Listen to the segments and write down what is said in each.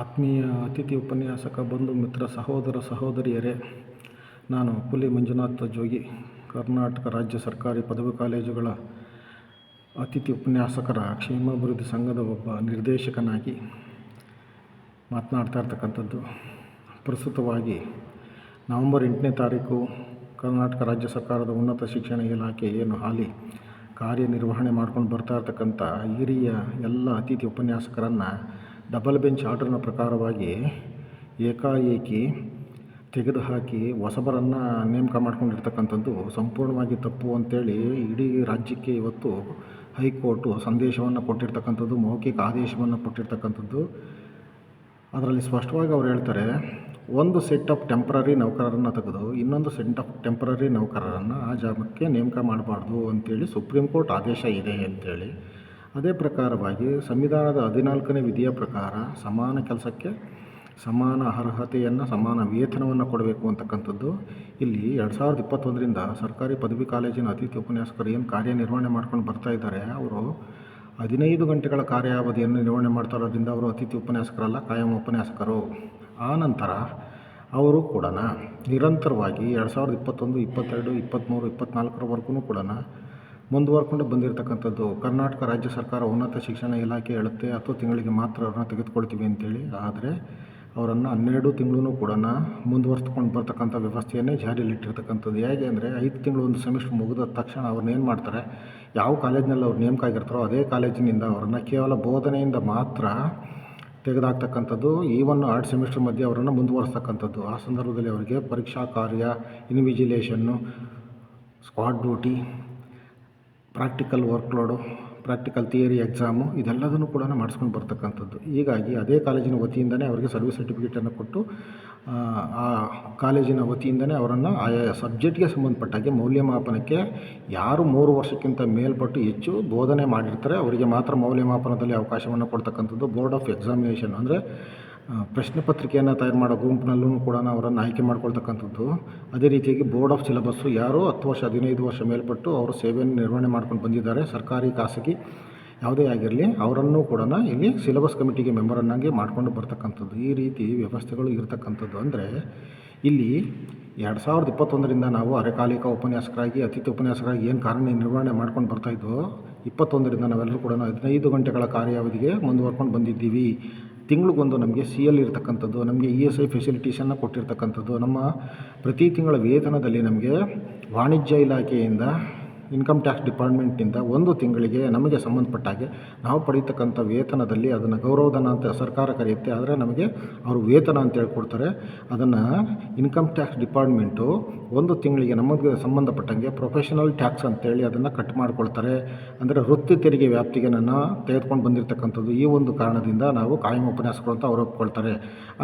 ಆತ್ಮೀಯ ಅತಿಥಿ ಉಪನ್ಯಾಸಕ ಬಂಧು ಮಿತ್ರ ಸಹೋದರ ಸಹೋದರಿಯರೇ, ನಾನು ಪುಲಿ ಮಂಜುನಾಥ ಜೋಗಿ, ಕರ್ನಾಟಕ ರಾಜ್ಯ ಸರ್ಕಾರಿ ಪದವಿ ಕಾಲೇಜುಗಳ ಅತಿಥಿ ಉಪನ್ಯಾಸಕರ ಕ್ಷೇಮಾಭಿವೃದ್ಧಿ ಸಂಘದ ಒಬ್ಬ ನಿರ್ದೇಶಕನಾಗಿ ಮಾತನಾಡ್ತಾ ಇರ್ತಕ್ಕಂಥದ್ದು. ಪ್ರಸ್ತುತವಾಗಿ ನವೆಂಬರ್ ಎಂಟನೇ ತಾರೀಕು ಕರ್ನಾಟಕ ರಾಜ್ಯ ಸರ್ಕಾರದ ಉನ್ನತ ಶಿಕ್ಷಣ ಇಲಾಖೆ ಏನು ಹಾಲಿ ಕಾರ್ಯನಿರ್ವಹಣೆ ಮಾಡ್ಕೊಂಡು ಬರ್ತಾ ಇರ್ತಕ್ಕಂಥ ಹಿರಿಯ ಎಲ್ಲ ಅತಿಥಿ ಉಪನ್ಯಾಸಕರನ್ನು ಡಬಲ್ ಬೆಂಚ್ ಆರ್ಡರ್ನ ಪ್ರಕಾರವಾಗಿ ಏಕಾಏಕಿ ತೆಗೆದುಹಾಕಿ ಹೊಸಬರನ್ನು ನೇಮಕ ಮಾಡ್ಕೊಂಡಿರ್ತಕ್ಕಂಥದ್ದು ಸಂಪೂರ್ಣವಾಗಿ ತಪ್ಪು ಅಂತೇಳಿ ಇಡೀ ರಾಜ್ಯಕ್ಕೆ ಇವತ್ತು ಹೈಕೋರ್ಟು ಸಂದೇಶವನ್ನು ಕೊಟ್ಟಿರ್ತಕ್ಕಂಥದ್ದು, ಮೌಖಿಕ ಆದೇಶವನ್ನು ಕೊಟ್ಟಿರ್ತಕ್ಕಂಥದ್ದು. ಅದರಲ್ಲಿ ಸ್ಪಷ್ಟವಾಗಿ ಅವ್ರು ಹೇಳ್ತಾರೆ, ಒಂದು ಸೆಟ್ ಆಫ್ ಟೆಂಪ್ರರಿ ನೌಕರರನ್ನು ತೆಗೆದು ಇನ್ನೊಂದು ಸೆಟ್ ಆಫ್ ಟೆಂಪ್ರರಿ ನೌಕರರನ್ನು ಆ ಜಾಗಕ್ಕೆ ನೇಮಕ ಮಾಡಬಾರ್ದು ಅಂತೇಳಿ ಸುಪ್ರೀಂ ಕೋರ್ಟ್ ಆದೇಶ ಇದೆ ಅಂತೇಳಿ ಅದೇ ಪ್ರಕಾರವಾಗಿ ಸಂವಿಧಾನದ ಹದಿನಾಲ್ಕನೇ ವಿಧಿಯ ಪ್ರಕಾರ ಸಮಾನ ಕೆಲಸಕ್ಕೆ ಸಮಾನ ಅರ್ಹತೆಯನ್ನು, ಸಮಾನ ವೇತನವನ್ನು ಕೊಡಬೇಕು ಅಂತಕ್ಕಂಥದ್ದು. ಇಲ್ಲಿ ಎರಡು ಸಾವಿರದ ಇಪ್ಪತ್ತೊಂದರಿಂದ ಸರ್ಕಾರಿ ಪದವಿ ಕಾಲೇಜಿನ ಅತಿಥಿ ಉಪನ್ಯಾಸಕರು ಏನು ಕಾರ್ಯನಿರ್ವಹಣೆ ಮಾಡ್ಕೊಂಡು ಬರ್ತಾ ಇದ್ದಾರೆ, ಅವರು ಹದಿನೈದು ಗಂಟೆಗಳ ಕಾರ್ಯಾವಧಿಯನ್ನು ನಿರ್ವಹಣೆ ಮಾಡ್ತಾ ಇರೋದ್ರಿಂದ ಅವರು ಅತಿಥಿ ಉಪನ್ಯಾಸಕರಲ್ಲ, ಕಾಯಂ ಉಪನ್ಯಾಸಕರು. ಆ ನಂತರ ಅವರು ಕೂಡ ನಿರಂತರವಾಗಿ ಎರಡು ಸಾವಿರದ ಇಪ್ಪತ್ತೊಂದು, ಇಪ್ಪತ್ತೆರಡು ಇಪ್ಪತ್ತ್ಮೂರು ಇಪ್ಪತ್ತ್ನಾಲ್ಕರವರೆಗೂ ಕೂಡ ಮುಂದುವರ್ಕೊಂಡು ಬಂದಿರತಕ್ಕಂಥದ್ದು ಕರ್ನಾಟಕ ರಾಜ್ಯ ಸರ್ಕಾರ ಉನ್ನತ ಶಿಕ್ಷಣ ಇಲಾಖೆ ಹೇಳುತ್ತೆ, ಹತ್ತು ತಿಂಗಳಿಗೆ ಮಾತ್ರ ಅವ್ರನ್ನ ತೆಗೆದುಕೊಳ್ತೀವಿ ಅಂತೇಳಿ. ಆದರೆ ಅವರನ್ನು ಹನ್ನೆರಡು ತಿಂಗಳೂ ಕೂಡ ಮುಂದುವರ್ಸ್ಕೊಂಡು ಬರ್ತಕ್ಕಂಥ ವ್ಯವಸ್ಥೆಯನ್ನೇ ಜಾರಿಯಲ್ಲಿಟ್ಟಿರ್ತಕ್ಕಂಥದ್ದು ಹೇಗೆ ಅಂದರೆ ಐದು ತಿಂಗಳು ಒಂದು ಸೆಮಿಸ್ಟರ್ ಮುಗಿದ ತಕ್ಷಣ ಅವ್ರನ್ನ ಏನು ಮಾಡ್ತಾರೆ, ಯಾವ ಕಾಲೇಜಿನಲ್ಲಿ ಅವ್ರು ನೇಮಕ ಆಗಿರ್ತಾರೋ ಅದೇ ಕಾಲೇಜಿನಿಂದ ಅವರನ್ನು ಕೇವಲ ಬೋಧನೆಯಿಂದ ಮಾತ್ರ ತೆಗೆದಾಕ್ತಕ್ಕಂಥದ್ದು, ಈವನ್ ಆರ್ಟ್ ಸೆಮಿಸ್ಟರ್ ಮಧ್ಯೆ ಅವರನ್ನು ಮುಂದುವರಿಸ್ತಕ್ಕಂಥದ್ದು. ಆ ಸಂದರ್ಭದಲ್ಲಿ ಅವರಿಗೆ ಪರೀಕ್ಷಾ ಕಾರ್ಯ, invigilation, squad duty practical workload practical theory exam ಇದೆಲ್ಲದನ್ನು ಕೂಡ ಮಾಡಿಸ್ಕೊಂಡು ಬರ್ತಕ್ಕಂಥದ್ದು. ಹೀಗಾಗಿ ಅದೇ ಕಾಲೇಜಿನ ವತಿಯಿಂದಲೇ ಅವರಿಗೆ ಸರ್ವಿಸ್ ಸರ್ಟಿಫಿಕೇಟನ್ನು ಕೊಟ್ಟು, ಆ ಕಾಲೇಜಿನ ವತಿಯಿಂದಲೇ ಅವರನ್ನು ಆಯಾ ಸಬ್ಜೆಕ್ಟ್ಗೆ ಸಂಬಂಧಪಟ್ಟಾಗೆ ಮೌಲ್ಯಮಾಪನಕ್ಕೆ ಯಾರು ಮೂರು ವರ್ಷಕ್ಕಿಂತ ಮೇಲ್ಪಟ್ಟು ಹೆಚ್ಚು ಬೋಧನೆ ಮಾಡಿರ್ತಾರೆ, ಅವರಿಗೆ ಮಾತ್ರ ಮೌಲ್ಯಮಾಪನದಲ್ಲಿ ಅವಕಾಶವನ್ನು ಕೊಡ್ತಕ್ಕಂಥದ್ದು ಬೋರ್ಡ್ ಆಫ್ ಎಕ್ಸಾಮಿನೇಷನ್ ಅಂದರೆ ಪ್ರಶ್ನೆ ಪತ್ರಿಕೆಯನ್ನು ತಯಾರು ಮಾಡೋ ಗುಂಪಿನಲ್ಲೂ ಕೂಡ ಅವರನ್ನು ಆಯ್ಕೆ ಮಾಡ್ಕೊಳ್ತಕ್ಕಂಥದ್ದು. ಅದೇ ರೀತಿಯಾಗಿ ಬೋರ್ಡ್ ಆಫ್ ಸಿಲೆಬಸ್ಸು ಯಾರು ಹತ್ತು ವರ್ಷ, ಹದಿನೈದು ವರ್ಷ ಮೇಲ್ಪಟ್ಟು ಅವರು ಸೇವೆಯನ್ನು ನಿರ್ವಹಣೆ ಮಾಡ್ಕೊಂಡು ಬಂದಿದ್ದಾರೆ, ಸರ್ಕಾರಿ, ಖಾಸಗಿ ಯಾವುದೇ ಆಗಿರಲಿ. ಅವರನ್ನು ಕೂಡ ಇಲ್ಲಿ ಸಿಲೆಬಸ್ ಕಮಿಟಿಗೆ ಮೆಂಬರನ್ನಾಗಿ ಮಾಡ್ಕೊಂಡು ಬರ್ತಕ್ಕಂಥದ್ದು. ಈ ರೀತಿ ವ್ಯವಸ್ಥೆಗಳು ಇರತಕ್ಕಂಥದ್ದು ಅಂದರೆ ಇಲ್ಲಿ ಎರಡು ಸಾವಿರದ ಇಪ್ಪತ್ತೊಂದರಿಂದ ನಾವು ಅರೆಕಾಲಿಕ ಉಪನ್ಯಾಸಕರಾಗಿ, ಅತಿಥಿ ಉಪನ್ಯಾಸಕರಾಗಿ ಏನು ಕಾರಣ ನಿರ್ವಹಣೆ ಮಾಡ್ಕೊಂಡು ಬರ್ತಾಯಿದ್ವೋ ಇಪ್ಪತ್ತೊಂದರಿಂದ ನಾವೆಲ್ಲರೂ ಕೂಡ ಹದಿನೈದು ಗಂಟೆಗಳ ಕಾರ್ಯಾವಧಿಗೆ ಮುಂದುವರ್ಕೊಂಡು ಬಂದಿದ್ದೀವಿ. ತಿಂಗಳಿಗೊಂದು ನಮಗೆ ಸಿ ಎಲ್ ಇರ್ತಕ್ಕಂಥದ್ದು, ನಮಗೆ ಇ ಎಸ್ ಐ ಫೆಸಿಲಿಟೀಸನ್ನು ಕೊಟ್ಟಿರ್ತಕ್ಕಂಥದ್ದು, ನಮ್ಮ ಪ್ರತಿ ತಿಂಗಳ ವೇತನದಲ್ಲಿ ನಮಗೆ ವಾಣಿಜ್ಯ ಇಲಾಖೆಯಿಂದ ಇನ್ಕಮ್ ಟ್ಯಾಕ್ಸ್ ಡಿಪಾರ್ಟ್ಮೆಂಟಿಂದ ಒಂದು ತಿಂಗಳಿಗೆ ನಮಗೆ ಸಂಬಂಧಪಟ್ಟ ಹಾಗೆ ನಾವು ಪಡೀತಕ್ಕಂಥ ವೇತನದಲ್ಲಿ ಅದನ್ನು ಗೌರವಧನ ಅಂತ ಸರ್ಕಾರ ಕರೆಯುತ್ತೆ. ಆದರೆ ನಮಗೆ ಅವರು ವೇತನ ಅಂತ ಹೇಳ್ಕೊಡ್ತಾರೆ. ಅದನ್ನು ಇನ್ಕಮ್ ಟ್ಯಾಕ್ಸ್ ಡಿಪಾರ್ಟ್ಮೆಂಟು ಒಂದು ತಿಂಗಳಿಗೆ ನಮಗೆ ಸಂಬಂಧಪಟ್ಟಂಗೆ ಪ್ರೊಫೆಷನಲ್ ಟ್ಯಾಕ್ಸ್ ಅಂತೇಳಿ ಅದನ್ನು ಕಟ್ ಮಾಡ್ಕೊಳ್ತಾರೆ. ಅಂದರೆ ವೃತ್ತಿ ತೆರಿಗೆ ವ್ಯಾಪ್ತಿಗೆ ನನ್ನ ತೆಗೆದುಕೊಂಡು ಬಂದಿರತಕ್ಕಂಥದ್ದು ಈ ಒಂದು ಕಾರಣದಿಂದ ನಾವು ಕಾಯಂ ಉಪನ್ಯಾಸಗಳು ಅಂತ ಅವರು ಒಪ್ಕೊಳ್ತಾರೆ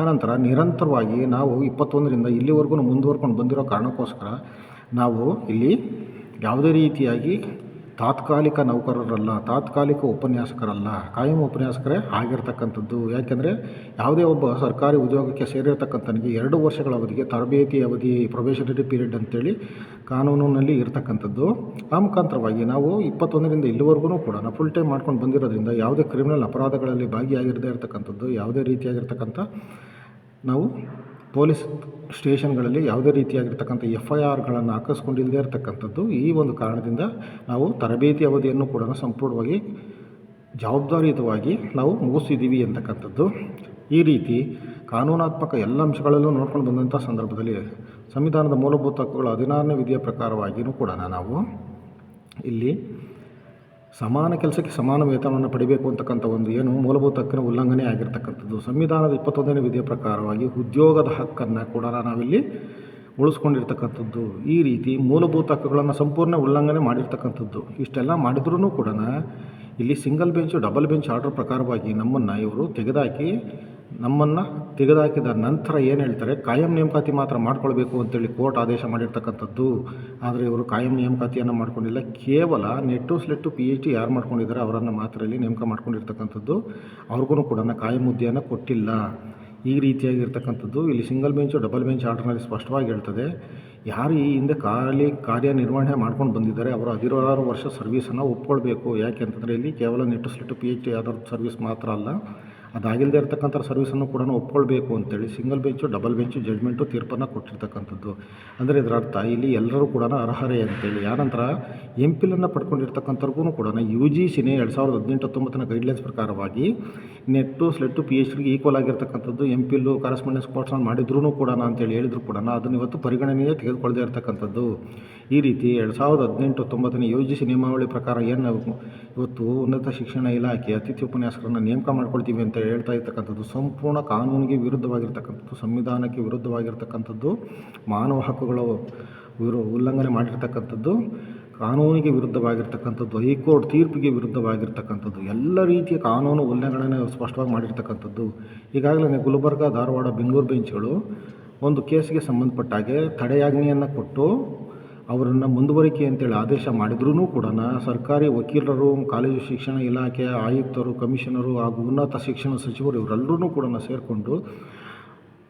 ಆನಂತರ ನಿರಂತರವಾಗಿ ನಾವು ಇಪ್ಪತ್ತೊಂದರಿಂದ ಇಲ್ಲಿವರೆಗೂ ಮುಂದುವರ್ಕೊಂಡು ಬಂದಿರೋ ಕಾರಣಕ್ಕೋಸ್ಕರ ನಾವು ಇಲ್ಲಿ ಯಾವುದೇ ರೀತಿಯಾಗಿ ತಾತ್ಕಾಲಿಕ ನೌಕರರಲ್ಲ, ತಾತ್ಕಾಲಿಕ ಉಪನ್ಯಾಸಕರಲ್ಲ, ಕಾಯಂ ಉಪನ್ಯಾಸಕರೇ ಆಗಿರ್ತಕ್ಕಂಥದ್ದು. ಯಾಕೆಂದರೆ ಯಾವುದೇ ಒಬ್ಬ ಸರ್ಕಾರಿ ಉದ್ಯೋಗಕ್ಕೆ ಸೇರಿರ್ತಕ್ಕಂಥನಿಗೆ ಎರಡು ವರ್ಷಗಳ ಅವಧಿಗೆ ತರಬೇತಿ ಅವಧಿ ಪ್ರೊಬೇಷನರಿ ಪೀರಿಯಡ್ ಅಂತೇಳಿ ಕಾನೂನಿನಲ್ಲಿ ಇರತಕ್ಕಂಥದ್ದು. ಆ ಮುಖಾಂತರವಾಗಿ ನಾವು ಇಪ್ಪತ್ತೊಂದರಿಂದ ಇಲ್ಲಿವರೆಗೂ ಕೂಡ ನಾವು ಫುಲ್ ಟೈಮ್ ಮಾಡ್ಕೊಂಡು ಬಂದಿರೋದ್ರಿಂದ ಯಾವುದೇ ಕ್ರಿಮಿನಲ್ ಅಪರಾಧಗಳಲ್ಲಿ ಭಾಗಿಯಾಗಿರದೇ ಇರತಕ್ಕಂಥದ್ದು, ಯಾವುದೇ ರೀತಿಯಾಗಿರ್ತಕ್ಕಂಥ ನಾವು ಪೊಲೀಸ್ ಸ್ಟೇಷನ್ಗಳಲ್ಲಿ ಯಾವುದೇ ರೀತಿಯಾಗಿರ್ತಕ್ಕಂಥ ಎಫ್ ಐ ಆರ್ಗಳನ್ನು ಹಾಕಿಸ್ಕೊಂಡಿಲ್ಲದೇ ಇರತಕ್ಕಂಥದ್ದು ಈ ಒಂದು ಕಾರಣದಿಂದ ನಾವು ತರಬೇತಿ ಅವಧಿಯನ್ನು ಕೂಡ ಸಂಪೂರ್ಣವಾಗಿ ಜವಾಬ್ದಾರಿಯುತವಾಗಿ ನಾವು ಮುಗಿಸಿದ್ದೀವಿ ಅಂತಕ್ಕಂಥದ್ದು. ಈ ರೀತಿ ಕಾನೂನಾತ್ಮಕ ಎಲ್ಲ ಅಂಶಗಳಲ್ಲೂ ನೋಡ್ಕೊಂಡು ಬಂದಂಥ ಸಂದರ್ಭದಲ್ಲಿ ಸಂವಿಧಾನದ ಮೂಲಭೂತ ಹಕ್ಕುಗಳ ಹದಿನಾರನೇ ವಿಧಿಯ ಪ್ರಕಾರವಾಗಿಯೂ ಕೂಡ ನಾವು ಇಲ್ಲಿ ಸಮಾನ ಕೆಲಸಕ್ಕೆ ಸಮಾನ ವೇತನವನ್ನು ಪಡಿಬೇಕು ಅಂತಕ್ಕಂಥ ಒಂದು ಏನು ಮೂಲಭೂತ ಹಕ್ಕಿನ ಉಲ್ಲಂಘನೆ ಆಗಿರ್ತಕ್ಕಂಥದ್ದು. ಸಂವಿಧಾನದ ಇಪ್ಪತ್ತೊಂದನೇ ವಿಧಿಯ ಪ್ರಕಾರವಾಗಿ ಉದ್ಯೋಗದ ಹಕ್ಕನ್ನು ಕೂಡ ನಾವಿಲ್ಲಿ ಉಳಿಸ್ಕೊಂಡಿರ್ತಕ್ಕಂಥದ್ದು. ಈ ರೀತಿ ಮೂಲಭೂತ ಹಕ್ಕುಗಳನ್ನು ಸಂಪೂರ್ಣ ಉಲ್ಲಂಘನೆ ಮಾಡಿರ್ತಕ್ಕಂಥದ್ದು. ಇಷ್ಟೆಲ್ಲ ಮಾಡಿದ್ರೂ ಕೂಡ ಇಲ್ಲಿ single bench, double bench order ಪ್ರಕಾರವಾಗಿ ನಮ್ಮನ್ನು ಇವರು ತೆಗೆದಾಕಿ ನಮ್ಮನ್ನು ತೆಗೆದುಹಾಕಿದ ನಂತರ ಏನು ಹೇಳ್ತಾರೆ, ಕಾಯಂ ನೇಮಕಾತಿ ಮಾತ್ರ ಮಾಡ್ಕೊಳ್ಬೇಕು ಅಂತೇಳಿ ಕೋರ್ಟ್ ಆದೇಶ ಮಾಡಿರ್ತಕ್ಕಂಥದ್ದು. ಆದರೆ ಇವರು ಕಾಯಂ ನೇಮಕಾತಿಯನ್ನು ಮಾಡ್ಕೊಂಡಿಲ್ಲ. ಕೇವಲ NET SLET P H D ಯಾರು ಮಾಡ್ಕೊಂಡಿದ್ದಾರೆ ಅವರನ್ನು ಮಾತ್ರ ಇಲ್ಲಿ ನೇಮಕ ಮಾಡ್ಕೊಂಡಿರ್ತಕ್ಕಂಥದ್ದು. ಅವ್ರಿಗೂ ಕೂಡ ಕಾಯಂ ಹುದ್ದೆಯನ್ನು ಕೊಟ್ಟಿಲ್ಲ. ಈ ರೀತಿಯಾಗಿರ್ತಕ್ಕಂಥದ್ದು. ಇಲ್ಲಿ ಸಿಂಗಲ್ ಬೆಂಚು, ಡಬಲ್ ಬೆಂಚ್ ಆರ್ಡರ್ನಲ್ಲಿ ಸ್ಪಷ್ಟವಾಗಿ ಹೇಳ್ತದೆ, ಯಾರು ಈ ಹಿಂದೆ ಖಾಲಿ ಕಾರ್ಯನಿರ್ವಹಣೆ ಮಾಡ್ಕೊಂಡು ಬಂದಿದ್ದಾರೆ, ಅವರು ಹದಿನಾರು ವರ್ಷ ಸರ್ವೀಸನ್ನು ಒಪ್ಕೊಳ್ಬೇಕು. ಯಾಕೆ ಅಂತಂದರೆ ಇಲ್ಲಿ ಕೇವಲ NET SLET P H D ಆಧಾರದ ಸರ್ವಿಸ್ ಮಾತ್ರ ಅಲ್ಲ. ಅದಾಗಿಲ್ಲದೆ ಇರತಕ್ಕಂಥ ಸರ್ವಿಸನ್ನು ಕೂಡ ಒಪ್ಕೊಳ್ಬೇಕು ಅಂತೇಳಿ single bench, double bench judgment ತೀರ್ಪನ್ನು ಕೊಟ್ಟಿರ್ತಕ್ಕಂಥದ್ದು. ಅಂದರೆ ಇದರ ಅರ್ಥ ಇಲ್ಲಿ ಎಲ್ಲರೂ ಕೂಡ ಅರ್ಹರೇ ಅಂತೇಳಿ. ಯಾನಂತರ ಎಂ ಪಿಲನ್ನು ಪಡ್ಕೊಂಡಿರ್ತಕ್ಕಂಥವ್ರಿಗೂ ಕೂಡ ಯು ಜಿ ಸಿನೇ ಎರಡು ಸಾವಿರದ ಹದಿನೆಂಟು ಹತ್ತೊಂಬತ್ತನ ಗೈಡ್ಲೈನ್ಸ್ ಪ್ರಕಾರವಾಗಿ ನೆಟ್ಟು, ಸ್ಲೆಟ್ಟು ಪಿ ಎಚ್ ಡಿಗೆ ಈಕ್ವಲ್ ಆಗಿರ್ತಕ್ಕಂಥದ್ದು ಎಂ ಪಿಲ್ಲು ಕರೆಸ್ಪಾಂಡೆನ್ಸ್ ಮಾಡಿದ್ರೂ ಕೂಡ ಅಂತೇಳಿ ಹೇಳಿದ್ರು ಕೂಡ ಅದನ್ನು ಇವತ್ತು ಪರಿಗಣನೆಗೆ ತೆಗೆದುಕೊಳ್ಳದೇ ಇರತಕ್ಕಂಥದ್ದು. ಈ ರೀತಿ ಎರಡು ಸಾವಿರದ ಹದಿನೆಂಟು ಹತ್ತೊಂಬತ್ತನೇ ಯು ಜಿ ಸಿ ನಿಯಮಾವಳಿ ಪ್ರಕಾರ ಏನು ಇವತ್ತು ಉನ್ನತ ಶಿಕ್ಷಣ ಇಲಾಖೆ ಅತಿಥಿ ಉಪನ್ಯಾಸಕರನ್ನು ನೇಮಕ ಮಾಡ್ಕೊಳ್ತೀವಿ ಅಂತ ಹೇಳ್ತಾ ಇರ್ತಕ್ಕಂಥದ್ದು, ಸಂಪೂರ್ಣ ಕಾನೂನಿಗೆ ವಿರುದ್ಧವಾಗಿರ್ತಕ್ಕಂಥದ್ದು, ಸಂವಿಧಾನಕ್ಕೆ ವಿರುದ್ಧವಾಗಿರ್ತಕ್ಕಂಥದ್ದು, ಮಾನವ ಹಕ್ಕುಗಳ ವಿರು ಉಲ್ಲಂಘನೆ ಮಾಡಿರ್ತಕ್ಕಂಥದ್ದು, ಕಾನೂನಿಗೆ ವಿರುದ್ಧವಾಗಿರ್ತಕ್ಕಂಥದ್ದು, ಹೈಕೋರ್ಟ್ ತೀರ್ಪಿಗೆ ವಿರುದ್ಧವಾಗಿರ್ತಕ್ಕಂಥದ್ದು, ಎಲ್ಲ ರೀತಿಯ ಕಾನೂನು ಉಲ್ಲಂಘನೆ ಸ್ಪಷ್ಟವಾಗಿ ಮಾಡಿರ್ತಕ್ಕಂಥದ್ದು. ಈಗಾಗಲೇ ಗುಲ್ಬರ್ಗ, ಧಾರವಾಡ, ಬೆಂಗಳೂರು ಬೆಂಚ್ಗಳು ಒಂದು ಕೇಸಿಗೆ ಸಂಬಂಧಪಟ್ಟಾಗೆ ತಡೆಯಾಜ್ಞೆಯನ್ನು ಕೊಟ್ಟು ಅವರನ್ನು ಮುಂದುವರಿಕೆ ಅಂತೇಳಿ ಆದೇಶ ಮಾಡಿದ್ರೂ ಕೂಡ ಸರ್ಕಾರಿ ವಕೀಲರು, ಕಾಲೇಜು ಶಿಕ್ಷಣ ಇಲಾಖೆಯ ಆಯುಕ್ತರು, ಕಮಿಷನರು ಹಾಗೂ ಉನ್ನತ ಶಿಕ್ಷಣ ಸಚಿವರು ಇವರೆಲ್ಲರೂ ಕೂಡ ಸೇರಿಕೊಂಡು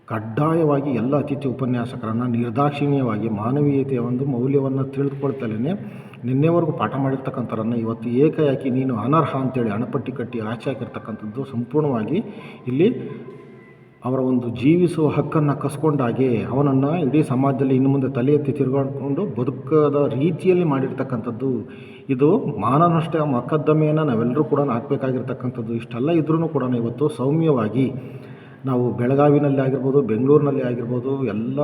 ಕಡ್ಡಾಯವಾಗಿ ಎಲ್ಲ ಅತಿಥಿ ಉಪನ್ಯಾಸಕರನ್ನು ನಿರ್ದಾಕ್ಷಿಣ್ಯವಾಗಿ ಮಾನವೀಯತೆಯ ಒಂದು ಮೌಲ್ಯವನ್ನು ತಿಳಿದುಕೊಳ್ತಲೇ ನಿನ್ನೆವರೆಗೂ ಪಾಠ ಮಾಡಿರ್ತಕ್ಕಂಥವ್ರನ್ನು ಇವತ್ತು ಏಕಾಏಕಿ ನೀನು ಅನರ್ಹ ಅಂತೇಳಿ ಅಣಪಟ್ಟಿ ಕಟ್ಟಿ ಆಚೆ ಹಾಕಿರ್ತಕ್ಕಂಥದ್ದು ಸಂಪೂರ್ಣವಾಗಿ ಇಲ್ಲಿ ಅವರ ಒಂದು ಜೀವಿಸುವ ಹಕ್ಕನ್ನು ಕಸ್ಕೊಂಡಾಗೆ ಅವನನ್ನು ಇಡೀ ಸಮಾಜದಲ್ಲಿ ಇನ್ನು ಮುಂದೆ ತಲೆ ಎತ್ತಿ ತಿರುಗಾಡಿಕೊಂಡು ಬದುಕದ ರೀತಿಯಲ್ಲಿ ಮಾಡಿರ್ತಕ್ಕಂಥದ್ದು. ಇದು ಮಾನನಷ್ಟ, ಮೊಕದ್ದಮೆಯನ್ನು ನಾವೆಲ್ಲರೂ ಕೂಡ ಹಾಕಬೇಕಾಗಿರ್ತಕ್ಕಂಥದ್ದು. ಇಷ್ಟೆಲ್ಲ ಇದ್ರೂ ಕೂಡ ಇವತ್ತು ಸೌಮ್ಯವಾಗಿ ನಾವು ಬೆಳಗಾವಿನಲ್ಲಿ ಆಗಿರ್ಬೋದು, ಬೆಂಗಳೂರಿನಲ್ಲಿ ಆಗಿರ್ಬೋದು, ಎಲ್ಲ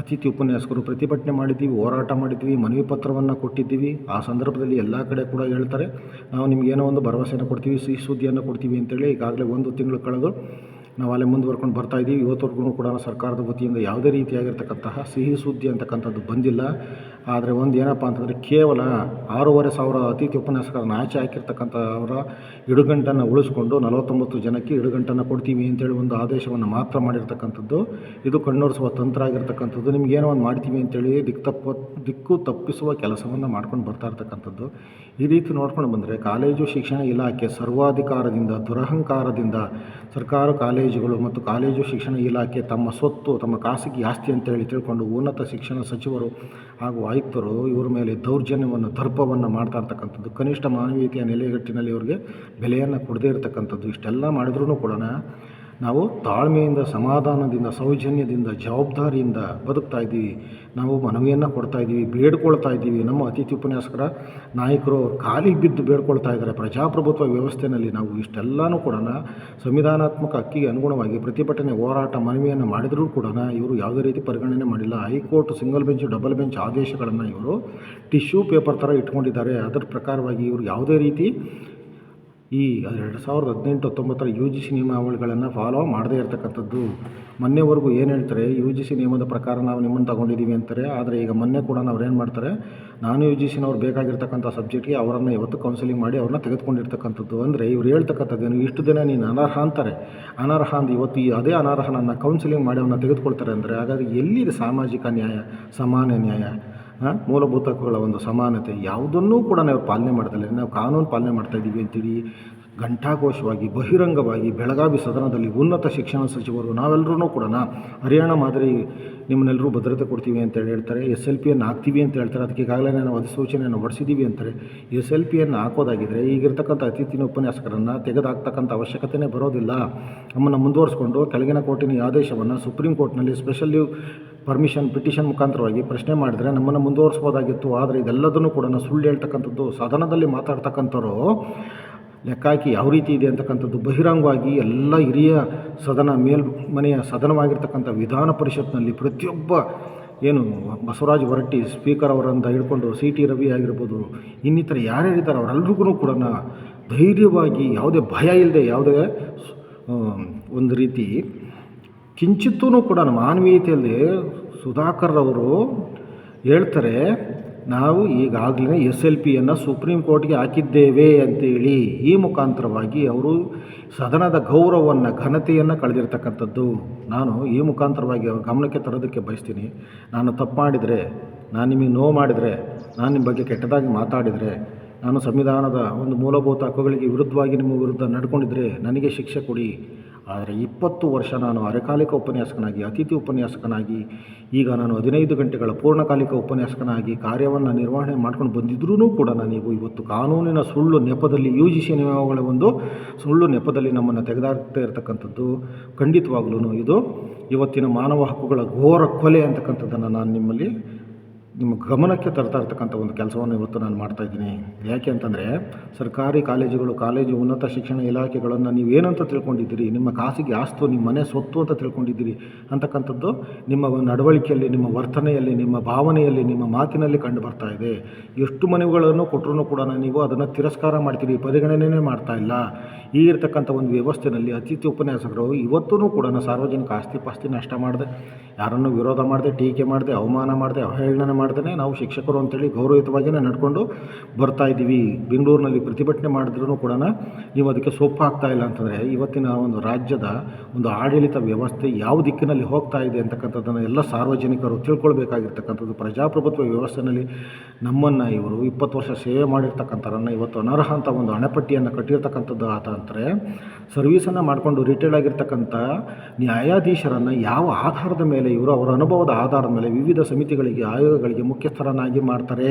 ಅತಿಥಿ ಉಪನ್ಯಾಸಕರು ಪ್ರತಿಭಟನೆ ಮಾಡಿದ್ದೀವಿ, ಹೋರಾಟ ಮಾಡಿದ್ದೀವಿ, ಮನವಿ ಪತ್ರವನ್ನು ಕೊಟ್ಟಿದ್ದೀವಿ. ಆ ಸಂದರ್ಭದಲ್ಲಿ ಎಲ್ಲ ಕಡೆ ಕೂಡ ಹೇಳ್ತಾರೆ, ನಾವು ನಿಮ್ಗೆ ಏನೋ ಒಂದು ಭರವಸೆಯನ್ನು ಕೊಡ್ತೀವಿ, ಸಿಹಿ ಸುದ್ದಿಯನ್ನು ಕೊಡ್ತೀವಿ ಅಂತೇಳಿ ಈಗಾಗಲೇ ಒಂದು ತಿಂಗಳು ಕಳೆದು ನಾವು ಅಲ್ಲೇ ಮುಂದುವರ್ಕೊಂಡು ಬರ್ತಾ ಇದ್ದೀವಿ. ಇವತ್ತವರೆಗೂ ಕೂಡ ಸರ್ಕಾರದ ವತಿಯಿಂದ ಯಾವುದೇ ರೀತಿಯಾಗಿರ್ತಕ್ಕಂತಹ ಸಿಹಿ ಸುದ್ದಿ ಅಂತಕ್ಕಂಥದ್ದು ಬಂದಿಲ್ಲ. ಆದರೆ ಒಂದು ಏನಪ್ಪ ಅಂತಂದರೆ ಕೇವಲ ಆರೂವರೆ ಸಾವಿರ ಅತಿಥಿ ಉಪನ್ಯಾಸಕರನ್ನು ಆಚೆ ಹಾಕಿರ್ತಕ್ಕಂಥ ಅವರ ಇಡುಗಂಟನ್ನು ಉಳಿಸ್ಕೊಂಡು ನಲವತ್ತೊಂಬತ್ತು ಜನಕ್ಕೆ ಇಡುಗಂಟನ್ನು ಕೊಡ್ತೀವಿ ಅಂತೇಳಿ ಒಂದು ಆದೇಶವನ್ನು ಮಾತ್ರ ಮಾಡಿರ್ತಕ್ಕಂಥದ್ದು. ಇದು ಕಣ್ಣೊರೆಸುವ ತಂತ್ರ ಆಗಿರ್ತಕ್ಕಂಥದ್ದು. ನಿಮ್ಗೆ ಏನೋ ಒಂದು ಮಾಡ್ತೀವಿ ಅಂತೇಳಿ ದಿಕ್ಕು ತಪ್ಪ, ದಿಕ್ಕು ತಪ್ಪಿಸುವ ಕೆಲಸವನ್ನು ಮಾಡ್ಕೊಂಡು ಬರ್ತಾ ಇರ್ತಕ್ಕಂಥದ್ದು. ಈ ರೀತಿ ನೋಡ್ಕೊಂಡು ಬಂದರೆ ಕಾಲೇಜು ಶಿಕ್ಷಣ ಇಲಾಖೆ ಸರ್ವಾಧಿಕಾರದಿಂದ, ದುರಹಂಕಾರದಿಂದ ಸರ್ಕಾರ ಕಾಲೇಜುಗಳು ಮತ್ತು ಕಾಲೇಜು ಶಿಕ್ಷಣ ಇಲಾಖೆ ತಮ್ಮ ಸ್ವತ್ತು, ತಮ್ಮ ಖಾಸಗಿ ಆಸ್ತಿ ಅಂತೇಳಿ ತಿಳ್ಕೊಂಡು ಉನ್ನತ ಶಿಕ್ಷಣ ಸಚಿವರು ಹಾಗೂ ಆಯುಕ್ತರು ಇವ್ರ ಮೇಲೆ ದೌರ್ಜನ್ಯವನ್ನು ದರ್ಪವನ್ನು ಮಾಡ್ತಾ ಇರ್ತಕ್ಕಂಥದ್ದು, ಕನಿಷ್ಠ ಮಾನವೀಯತೆಯ ನೆಲೆಗಟ್ಟಿನಲ್ಲಿ ಇವರಿಗೆ ಬೆಲೆಯನ್ನು ಕೊಡದೇ ಇರತಕ್ಕಂಥದ್ದು, ಇಷ್ಟೆಲ್ಲ ಮಾಡಿದ್ರೂ ಕೂಡ ನಾವು ತಾಳ್ಮೆಯಿಂದ, ಸಮಾಧಾನದಿಂದ, ಸೌಜನ್ಯದಿಂದ, ಜವಾಬ್ದಾರಿಯಿಂದ ಬದುಕ್ತಾ ಇದ್ದೀವಿ. ನಾವು ಮನವಿಯನ್ನು ಕೊಡ್ತಾ ಇದ್ದೀವಿ, ಬೇಡ್ಕೊಳ್ತಾ ಇದ್ದೀವಿ. ನಮ್ಮ ಅತಿಥಿ ಉಪನ್ಯಾಸಕರ ನಾಯಕರು ಕಾಲಿಗೆ ಬಿದ್ದು ಬೇಡ್ಕೊಳ್ತಾ ಇದ್ದಾರೆ. ಪ್ರಜಾಪ್ರಭುತ್ವ ವ್ಯವಸ್ಥೆಯಲ್ಲಿ ನಾವು ಇಷ್ಟೆಲ್ಲನೂ ಕೂಡ ಸಂವಿಧಾನಾತ್ಮಕ ಹಕ್ಕಿಗೆ ಅನುಗುಣವಾಗಿ ಪ್ರತಿಭಟನೆ, ಹೋರಾಟ, ಮನವಿಯನ್ನು ಮಾಡಿದರೂ ಕೂಡ ಇವರು ಯಾವುದೇ ರೀತಿ ಪರಿಗಣನೆ ಮಾಡಿಲ್ಲ. High court single bench, double bench ಆದೇಶಗಳನ್ನು ಇವರು ಟಿಶ್ಯೂ ಪೇಪರ್ ಥರ ಇಟ್ಕೊಂಡಿದ್ದಾರೆ. ಅದರ ಪ್ರಕಾರವಾಗಿ ಇವರು ಯಾವುದೇ ರೀತಿ ಈ ಎರಡು ಸಾವಿರದ ಹದಿನೆಂಟು, ಹತ್ತೊಂಬತ್ತರ ಯು ಜಿ ಸಿ ನಿಯಮಾವಳಿಗಳನ್ನು ಫಾಲೋ ಮಾಡದೇ ಇರತಕ್ಕಂಥದ್ದು. ಮೊನ್ನೆವರೆಗೂ ಏನು ಹೇಳ್ತಾರೆ, ಯು ಜಿ ಸಿ ನಿಯಮದ ಪ್ರಕಾರ ನಾವು ನಿಮ್ಮನ್ನು ತಗೊಂಡಿದ್ದೀವಿ ಅಂತಾರೆ. ಆದರೆ ಈಗ ಮೊನ್ನೆ ಕೂಡ ಅವ್ರು ಏನು ಮಾಡ್ತಾರೆ, ನಾನು ಯು ಜಿ ಸಿನವ್ರು ಬೇಕಾಗಿರ್ತಕ್ಕಂಥ ಸಬ್ಜೆಕ್ಟ್ಗೆ ಅವರನ್ನು ಇವತ್ತು ಕೌನ್ಸಿಲಿಂಗ್ ಮಾಡಿ ಅವ್ರನ್ನ ತೆಗೆದುಕೊಂಡಿರ್ತಕ್ಕಂಥದ್ದು. ಅಂದರೆ ಇವ್ರು ಹೇಳ್ತಕ್ಕಂಥದ್ದೇನು ಇಷ್ಟು ದಿನ ನೀನು ಅನರ್ಹ ಅಂತಾರೆ. ಅನರ್ಹ ಅಂದು ಇವತ್ತು ಈ ಅದೇ ಅನರ್ಹನನ್ನು ಕೌನ್ಸಿಲಿಂಗ್ ಮಾಡಿ ಅವನ್ನ ತೆಗೆದುಕೊಳ್ತಾರೆ ಅಂದರೆ ಹಾಗಾದರೆ ಎಲ್ಲಿದೆ ಸಾಮಾಜಿಕ ನ್ಯಾಯ, ಸಮಾನ ನ್ಯಾಯ? ಹಾಂ? ಮೂಲಭೂತ ಹಕ್ಕುಗಳ ಒಂದು ಸಮಾನತೆ ಯಾವುದನ್ನೂ ಕೂಡ ನಾವು ಪಾಲನೆ ಮಾಡ್ತಿಲ್ಲ. ನಾವು ಕಾನೂನು ಪಾಲನೆ ಮಾಡ್ತಾ ಇದ್ದೀವಿ ಅಂತೇಳಿ ಘಂಟಾಘೋಷವಾಗಿ, ಬಹಿರಂಗವಾಗಿ ಬೆಳಗಾವಿ ಸದನದಲ್ಲಿ ಉನ್ನತ ಶಿಕ್ಷಣ ಸಚಿವರು ನಾವೆಲ್ಲರೂ ಕೂಡ ಹರಿಯಾಣ ಮಾದರಿ ನಿಮ್ಮನ್ನೆಲ್ಲರೂ ಭದ್ರತೆ ಕೊಡ್ತೀವಿ ಅಂತೇಳಿ ಹೇಳ್ತಾರೆ. ಎಸ್ ಎಲ್ ಪಿಯನ್ನು ಹಾಕ್ತೀವಿ ಅಂತ ಹೇಳ್ತಾರೆ. ಅದಕ್ಕೆ ಈಗಾಗಲೇ ನಾವು ಅಧಿಸೂಚನೆಯನ್ನು ಹೊರಡಿಸಿದ್ದೀವಿ ಅಂತಾರೆ. ಎಸ್ ಎಲ್ ಪಿಯನ್ನು ಹಾಕೋದಾಗಿದ್ದರೆ ಈಗಿರ್ತಕ್ಕಂಥ ಅತಿಥಿನ ಉಪನ್ಯಾಸಕರನ್ನು ತೆಗೆದುಹಾಕ್ತಕ್ಕಂಥ ಅವಶ್ಯಕತೆಯೇ ಬರೋದಿಲ್ಲ. ನಮ್ಮನ್ನು ಮುಂದುವರಿಸ್ಕೊಂಡು ಕೆಳಗಿನ ಕೋರ್ಟಿನ ಆದೇಶವನ್ನು ಸುಪ್ರೀಂ ಕೋರ್ಟ್ನಲ್ಲಿ ಸ್ಪೆಷಲ್ ಪರ್ಮಿಷನ್ ಪಿಟಿಷನ್ ಮುಖಾಂತರವಾಗಿ ಪ್ರಶ್ನೆ ಮಾಡಿದರೆ ನಮ್ಮನ್ನು ಮುಂದುವರಿಸ್ಬೋದಾಗಿತ್ತು. ಆದರೆ ಇದೆಲ್ಲದನ್ನು ಕೂಡ ಸುಳ್ಳು ಹೇಳ್ತಕ್ಕಂಥದ್ದು ಸದನದಲ್ಲಿ ಮಾತಾಡ್ತಕ್ಕಂಥವ್ರು ಲೆಕ್ಕಾಕಿ ಯಾವ ರೀತಿ ಇದೆ ಅಂತಕ್ಕಂಥದ್ದು ಬಹಿರಂಗವಾಗಿ ಎಲ್ಲ ಹಿರಿಯ ಸದನ ಮೇಲ್ಮನೆಯ ಸದನವಾಗಿರ್ತಕ್ಕಂಥ ವಿಧಾನ ಪರಿಷತ್ನಲ್ಲಿ ಪ್ರತಿಯೊಬ್ಬ ಏನು ಬಸವರಾಜ್ ಹೊರಟ್ಟಿ, ಸ್ಪೀಕರ್ ಅವರಿಂದ ಹಿಡ್ಕೊಂಡು ಸಿ ಟಿ ರವಿ ಆಗಿರ್ಬೋದು, ಇನ್ನಿತರ ಯಾರ್ಯಾರಿದ್ದಾರೆ ಅವರೆಲ್ರಿಗೂ ಕೂಡ ಧೈರ್ಯವಾಗಿ ಯಾವುದೇ ಭಯ ಇಲ್ಲದೆ ಯಾವುದೇ ಒಂದು ರೀತಿ ಕಿಂಚಿತ್ತೂ ಕೂಡ ಮಾನವೀಯತೆಯಲ್ಲಿ ಸುಧಾಕರ್ರವರು ಹೇಳ್ತಾರೆ, ನಾವು ಈಗಾಗಲೇ ಎಸ್ ಎಲ್ ಪಿಯನ್ನು ಸುಪ್ರೀಂ ಕೋರ್ಟ್ಗೆ ಹಾಕಿದ್ದೇವೆ ಅಂತೇಳಿ ಈ ಮುಖಾಂತರವಾಗಿ ಅವರು ಸದನದ ಗೌರವವನ್ನು, ಘನತೆಯನ್ನು ಕಳೆದಿರ್ತಕ್ಕಂಥದ್ದು. ನಾನು ಈ ಮುಖಾಂತರವಾಗಿ ಅವ್ರ ಗಮನಕ್ಕೆ ತರೋದಕ್ಕೆ ಬಯಸ್ತೀನಿ. ನಾನು ತಪ್ಪು ಮಾಡಿದರೆ, ನಾನು ನಿಮಗೆ ನೋವು ಮಾಡಿದರೆ, ನಾನು ನಿಮ್ಮ ಬಗ್ಗೆ ಕೆಟ್ಟದಾಗಿ ಮಾತಾಡಿದರೆ, ನಾನು ಸಂವಿಧಾನದ ಒಂದು ಮೂಲಭೂತ ಹಕ್ಕುಗಳಿಗೆ ವಿರುದ್ಧವಾಗಿ ನಿಮ್ಮ ವಿರುದ್ಧ ನಡ್ಕೊಂಡಿದ್ರೆ ನನಗೆ ಶಿಕ್ಷೆ ಕೊಡಿ. ಆದರೆ ಇಪ್ಪತ್ತು ವರ್ಷ ನಾನು ಅರೆಕಾಲಿಕ ಉಪನ್ಯಾಸಕನಾಗಿ, ಅತಿಥಿ ಉಪನ್ಯಾಸಕನಾಗಿ, ಈಗ ನಾನು ಹದಿನೈದು ಗಂಟೆಗಳ ಪೂರ್ಣಕಾಲಿಕ ಉಪನ್ಯಾಸಕನಾಗಿ ಕಾರ್ಯವನ್ನು ನಿರ್ವಹಣೆ ಮಾಡ್ಕೊಂಡು ಬಂದಿದ್ರೂ ಕೂಡ ನೀವು ಇವತ್ತು ಕಾನೂನಿನ ಸುಳ್ಳು ನೆಪದಲ್ಲಿ ಯು ಜಿ ಸಿನಿಮಾಗಳ ಒಂದು ಸುಳ್ಳು ನೆಪದಲ್ಲಿ ನಮ್ಮನ್ನು ತೆಗೆದಾಕ್ತಾ ಇರತಕ್ಕಂಥದ್ದು ಖಂಡಿತವಾಗ್ಲೂ ಇದು. ಇವತ್ತಿನ ಮಾನವ ಹಕ್ಕುಗಳ ಘೋರ ಕೊಲೆ ಅಂತಕ್ಕಂಥದ್ದನ್ನು ನಾನು ನಿಮ್ಮಲ್ಲಿ ನಿಮ್ಮ ಗಮನಕ್ಕೆ ತರ್ತಾ ಇರ್ತಕ್ಕಂಥ ಒಂದು ಕೆಲಸವನ್ನು ಇವತ್ತು ನಾನು ಮಾಡ್ತಾ ಇದ್ದೀನಿ. ಯಾಕೆ ಅಂತಂದರೆ, ಸರ್ಕಾರಿ ಕಾಲೇಜುಗಳು, ಕಾಲೇಜು ಉನ್ನತ ಶಿಕ್ಷಣ ಇಲಾಖೆಗಳನ್ನು ಏನಂತ ತಿಳ್ಕೊಂಡಿದ್ದೀರಿ? ನಿಮ್ಮ ಖಾಸಗಿ ಆಸ್ತು, ನಿಮ್ಮ ಮನೆ ಸ್ವತ್ತು ಅಂತ ತಿಳ್ಕೊಂಡಿದ್ದೀರಿ ಅಂತಕ್ಕಂಥದ್ದು ನಿಮ್ಮ ನಡವಳಿಕೆಯಲ್ಲಿ, ನಿಮ್ಮ ವರ್ತನೆಯಲ್ಲಿ, ನಿಮ್ಮ ಭಾವನೆಯಲ್ಲಿ, ನಿಮ್ಮ ಮಾತಿನಲ್ಲಿ ಕಂಡು ಬರ್ತಾ ಇದೆ. ಎಷ್ಟು ಮನೆಗಳನ್ನು ಕೊಟ್ಟರು ಕೂಡ ನೀವು ಅದನ್ನು ತಿರಸ್ಕಾರ ಮಾಡ್ತೀರಿ ಪರಿಗಣನೆ ಮಾಡ್ತಾ ಇಲ್ಲ. ಈ ಇರತಕ್ಕಂಥ ಒಂದು ವ್ಯವಸ್ಥೆಯಲ್ಲಿ ಅತಿಥಿ ಉಪನ್ಯಾಸಕರು ಇವತ್ತೂ ಕೂಡ ಸಾರ್ವಜನಿಕ ಆಸ್ತಿ ಪಾಸ್ತಿ ನಷ್ಟ ಮಾಡಿದೆ. ಯಾರನ್ನು ವಿರೋಧ ಮಾಡದೆ, ಟೀಕೆ ಮಾಡದೆ, ಅವಮಾನ ಮಾಡದೆ ಅವಹೇಳನ ಮಾಡ್ದೇ ನಾವು ಶಿಕ್ಷಕರು ಅಂತೇಳಿ ಗೌರವಯುತವಾಗಿಯೇ ನಡ್ಕೊಂಡು ಬರ್ತಾ ಇದ್ದೀವಿ. ಬೆಂಗಳೂರಿನಲ್ಲಿ ಪ್ರತಿಭಟನೆ ಮಾಡಿದ್ರೂ ಕೂಡ ನೀವು ಅದಕ್ಕೆ ಸೊಪ್ಪು ಇಲ್ಲ ಅಂತಂದರೆ ಇವತ್ತಿನ ಒಂದು ರಾಜ್ಯದ ಒಂದು ಆಡಳಿತ ವ್ಯವಸ್ಥೆ ಯಾವ ದಿಕ್ಕಿನಲ್ಲಿ ಹೋಗ್ತಾ ಇದೆ ಅಂತಕ್ಕಂಥದ್ದನ್ನು ಎಲ್ಲ ಸಾರ್ವಜನಿಕರು ತಿಳ್ಕೊಳ್ಬೇಕಾಗಿರ್ತಕ್ಕಂಥದ್ದು, ಪ್ರಜಾಪ್ರಭುತ್ವ ವ್ಯವಸ್ಥೆಯಲ್ಲಿ ನಮ್ಮನ್ನು ಇವರು ಇಪ್ಪತ್ತು ವರ್ಷ ಸೇವೆ ಮಾಡಿರ್ತಕ್ಕಂಥವ್ರನ್ನ ಇವತ್ತು ಅನರ್ಹ ಅಂತ ಒಂದು ಹಣಪಟ್ಟಿಯನ್ನು ಕಟ್ಟಿರ್ತಕ್ಕಂಥದ್ದು ಆತ ಅಂತಾರೆ ಸರ್ವೀಸನ್ನು ಮಾಡಿಕೊಂಡು ರಿಟೈರ್ಡ್ ಆಗಿರ್ತಕ್ಕಂಥ ನ್ಯಾಯಾಧೀಶರನ್ನು ಯಾವ ಆಧಾರದ ಮೇಲೆ ಇವರು ಅವರ ಅನುಭವದ ಆಧಾರದ ಮೇಲೆ ವಿವಿಧ ಸಮಿತಿಗಳಿಗೆ, ಆಯೋಗಗಳಿಗೆ ಮುಖ್ಯಸ್ಥರನ್ನಾಗಿ ಮಾಡ್ತಾರೆ.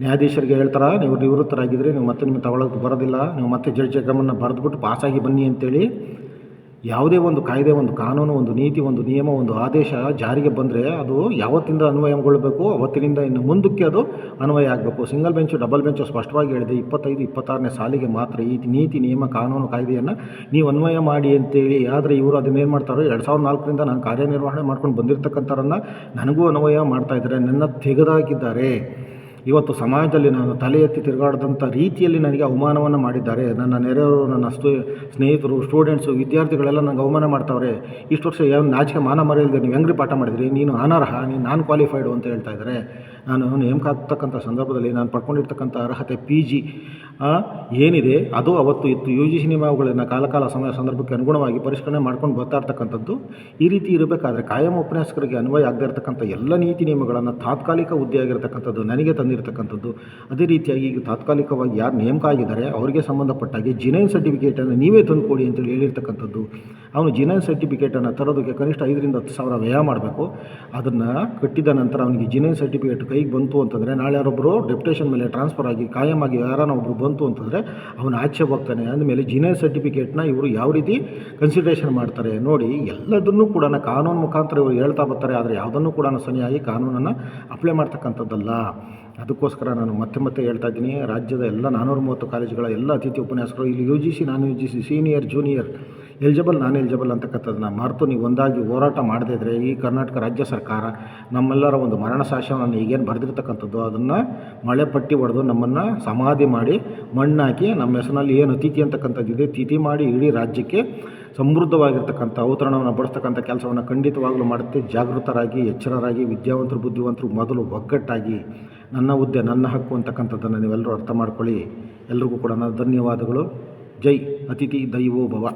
ನ್ಯಾಯಾಧೀಶರಿಗೆ ಹೇಳ್ತಾರೆ, ನೀವು ನಿವೃತ್ತರಾಗಿದ್ದರೆ ನೀವು ಮತ್ತೆ ನಿಮಗೆ ತಗೊಳ್ಳೋಕೆ ಬರೋದಿಲ್ಲ, ನೀವು ಮತ್ತೆ ಜಡ್ಜ್ ಎಕ್ಸಾಮನ್ನು ಬರೆದ್ಬಿಟ್ಟು ಪಾಸಾಗಿ ಬನ್ನಿ ಅಂತೇಳಿ ಯಾವುದೇ ಒಂದು ಕಾಯ್ದೆ, ಒಂದು ಕಾನೂನು, ಒಂದು ನೀತಿ, ಒಂದು ನಿಯಮ, ಒಂದು ಆದೇಶ ಜಾರಿಗೆ ಬಂದರೆ ಅದು ಯಾವತ್ತಿಂದ ಅನ್ವಯಗೊಳ್ಳಬೇಕು ಅವತ್ತಿನಿಂದ ಇನ್ನು ಮುಂದಕ್ಕೆ ಅದು ಅನ್ವಯ ಆಗಬೇಕು. ಸಿಂಗಲ್ ಬೆಂಚು, ಡಬಲ್ ಬೆಂಚು ಸ್ಪಷ್ಟವಾಗಿ ಹೇಳಿದೆ, ಇಪ್ಪತ್ತೈದು, ಇಪ್ಪತ್ತಾರನೇ ಸಾಲಿಗೆ ಮಾತ್ರ ಈ ನೀತಿ, ನಿಯಮ, ಕಾನೂನು ಕಾಯ್ದೆಯನ್ನು ನೀವು ಅನ್ವಯ ಮಾಡಿ ಅಂತೇಳಿ. ಆದರೆ ಇವರು ಅದನ್ನೇನು ಮಾಡ್ತಾರೋ, ಎರಡು ಸಾವಿರದ ನಾಲ್ಕರಿಂದ ನಾನು ಕಾರ್ಯನಿರ್ವಹಣೆ ಮಾಡ್ಕೊಂಡು ಬಂದಿರತಕ್ಕಂಥವ್ರನ್ನ ನನಗೂ ಅನ್ವಯ ಮಾಡ್ತಾ ಇದ್ದಾರೆ, ನನ್ನ ತೆಗೆದಾಕಿದ್ದಾರೆ. ಇವತ್ತು ಸಮಾಜದಲ್ಲಿ ನಾನು ತಲೆ ಎತ್ತಿ ತಿರುಗಾಡಿದಂಥ ರೀತಿಯಲ್ಲಿ ನನಗೆ ಅವಮಾನವನ್ನು ಮಾಡಿದ್ದಾರೆ. ನನ್ನ ನೆರೆಯವರು, ನನ್ನ ಸ್ತು ಸ್ನೇಹಿತರು ಸ್ಟೂಡೆಂಟ್ಸು ವಿದ್ಯಾರ್ಥಿಗಳೆಲ್ಲ ನನಗೆ ಅವಮಾನ ಮಾಡ್ತಾವ್ರೆ. ಇಷ್ಟು ವರ್ಷ ಏನು ನಾಚಿಕೆ ಮಾನ ಮರೆಯಲ್ದೆ ನೀವು ಹೆಂಗ್ರಿ ಪಾಠ ಮಾಡಿದ್ರಿ? ನೀನು ಅನರ್ಹ, ನೀನು ನಾನ್ ಕ್ವಾಲಿಫೈಡು ಅಂತ ಹೇಳ್ತಾ ಇದ್ದಾರೆ. ನಾನು ನೇಮಕ ಆಗ್ತಕ್ಕಂಥ ಸಂದರ್ಭದಲ್ಲಿ ನಾನು ಪಡ್ಕೊಂಡಿರ್ತಕ್ಕಂಥ ಅರ್ಹತೆ ಪಿ ಜಿ ಏನಿದೆ, ಅದು ಅವತ್ತು ಇತ್ತು. ಯು ಜಿ ಸಿ ನಿಯಮಗಳನ್ನು ಕಾಲಕಾಲ ಸಮಯ ಸಂದರ್ಭಕ್ಕೆ ಅನುಗುಣವಾಗಿ ಪರಿಷ್ಕರಣೆ ಮಾಡ್ಕೊಂಡು ಬರ್ತಾ ಇರ್ತಕ್ಕಂಥದ್ದು ಈ ರೀತಿ ಇರಬೇಕಾದ್ರೆ ಕಾಯಂ ಉಪನ್ಯಾಸಕರಿಗೆ ಅನ್ವಯ ಆಗದೇ ಎಲ್ಲ ನೀತಿ ನಿಯಮಗಳನ್ನು ತಾತ್ಕಾಲಿಕ ಹುದ್ದೆ ಆಗಿರತಕ್ಕಂಥದ್ದು ನನಗೆ ತಂದಿರತಕ್ಕಂಥದ್ದು. ಅದೇ ರೀತಿಯಾಗಿ ಈಗ ತಾತ್ಕಾಲಿಕವಾಗಿ ಯಾರು ನೇಮಕ ಆಗಿದ್ದಾರೆ, ಅವರಿಗೆ ಸಂಬಂಧಪಟ್ಟಾಗಿ ಜಿನೈನ್ ಸರ್ಟಿಫಿಕೇಟನ್ನು ನೀವೇ ತಂದುಕೊಡಿ ಅಂತೇಳಿ ಹೇಳಿರ್ತಕ್ಕಂಥದ್ದು. ಅವನು ಜಿನೈನ್ ಸರ್ಟಿಫಿಕೇಟನ್ನು ತರೋದಕ್ಕೆ ಕನಿಷ್ಠ ಐದರಿಂದ ಹತ್ತು ಸಾವಿರ ವ್ಯಯ ಮಾಡಬೇಕು. ಅದನ್ನು ಕಟ್ಟಿದ ನಂತರ ಅವನಿಗೆ ಜಿನೈನ್ ಸರ್ಟಿಫಿಕೇಟ್ ಕೈಗೆ ಬಂತು ಅಂತಂದರೆ ನಾಳೆ ಯಾರೊಬ್ಬರು ಡೆಪ್ಟೇಷನ್ ಮೇಲೆ ಟ್ರಾನ್ಸ್ಫರ್ ಆಗಿ ಕಾಯಂ ಆಗಿ ಯಾರನ್ನ ಒಬ್ಬರು ಬಂತು ಅಂತಂದರೆ ಅವನು ಆಚೆ ಹೋಗ್ತಾನೆ. ಅಂದಮೇಲೆ ಜೀನಿಯರ್ ಸರ್ಟಿಫಿಕೇಟ್ನ ಇವರು ಯಾವ ರೀತಿ ಕನ್ಸಿಡರೇಷನ್ ಮಾಡ್ತಾರೆ ನೋಡಿ, ಎಲ್ಲದನ್ನೂ ಕೂಡ ಕಾನೂನು ಮುಖಾಂತರ ಇವರು ಹೇಳ್ತಾ ಬರ್ತಾರೆ. ಆದರೆ ಯಾವುದನ್ನು ಕೂಡ ಸರಿಯಾಗಿ ಕಾನೂನನ್ನು ಅಪ್ಲೈ ಮಾಡ್ತಕ್ಕಂಥದ್ದಲ್ಲ. ಅದಕ್ಕೋಸ್ಕರ ನಾನು ಮತ್ತೆ ಮತ್ತೆ ಹೇಳ್ತಾ ಇದ್ದೀನಿ. ರಾಜ್ಯದ ಎಲ್ಲ ನಾನ್ನೂರ ಮೂವತ್ತು ಕಾಲೇಜುಗಳ ಎಲ್ಲ ಅತಿಥಿ ಉಪನ್ಯಾಸಕರು, ಇಲ್ಲಿ U G C non U G C senior junior eligible, non eligible ಅಂತಕ್ಕಂಥದ್ದನ್ನ ಮರೆತು ನೀವು ಒಂದಾಗಿ ಹೋರಾಟ ಮಾಡದೇ ಈ ಕರ್ನಾಟಕ ರಾಜ್ಯ ಸರ್ಕಾರ ನಮ್ಮೆಲ್ಲರ ಒಂದು ಮರಣ ಶಾಸನವನ್ನು ಈಗೇನು ಬರೆದಿರ್ತಕ್ಕಂಥದ್ದು, ಅದನ್ನು ಮಳೆ ಪಟ್ಟಿ ಹೊಡೆದು ನಮ್ಮನ್ನು ಸಮಾಧಿ ಮಾಡಿ ಮಣ್ಣಾಕಿ ನಮ್ಮ ಹೆಸರಿನಲ್ಲಿ ಏನು ಅತಿಥಿ ಅಂತಕ್ಕಂಥದ್ದಿದೆ ತಿಥಿ ಮಾಡಿ ಇಡೀ ರಾಜ್ಯಕ್ಕೆ ಸಮೃದ್ಧವಾಗಿರ್ತಕ್ಕಂಥ ಔತರಣವನ್ನು ಬಡಿಸ್ತಕ್ಕಂಥ ಕೆಲಸವನ್ನು ಖಂಡಿತವಾಗಲೂ ಮಾಡುತ್ತೆ. ಜಾಗೃತರಾಗಿ, ಎಚ್ಚರರಾಗಿ, ವಿದ್ಯಾವಂತರು, ಬುದ್ಧಿವಂತರು ಮೊದಲು ಒಗ್ಗಟ್ಟಾಗಿ ನನ್ನ ಹುದ್ದೆ, ನನ್ನ ಹಕ್ಕು ಅಂತಕ್ಕಂಥದ್ದನ್ನು ನೀವೆಲ್ಲರೂ ಅರ್ಥ ಮಾಡ್ಕೊಳ್ಳಿ. ಎಲ್ರಿಗೂ ಕೂಡ ಧನ್ಯವಾದಗಳು. ಜೈ ಅತಿಥಿ ದೈವೋ ಭವ.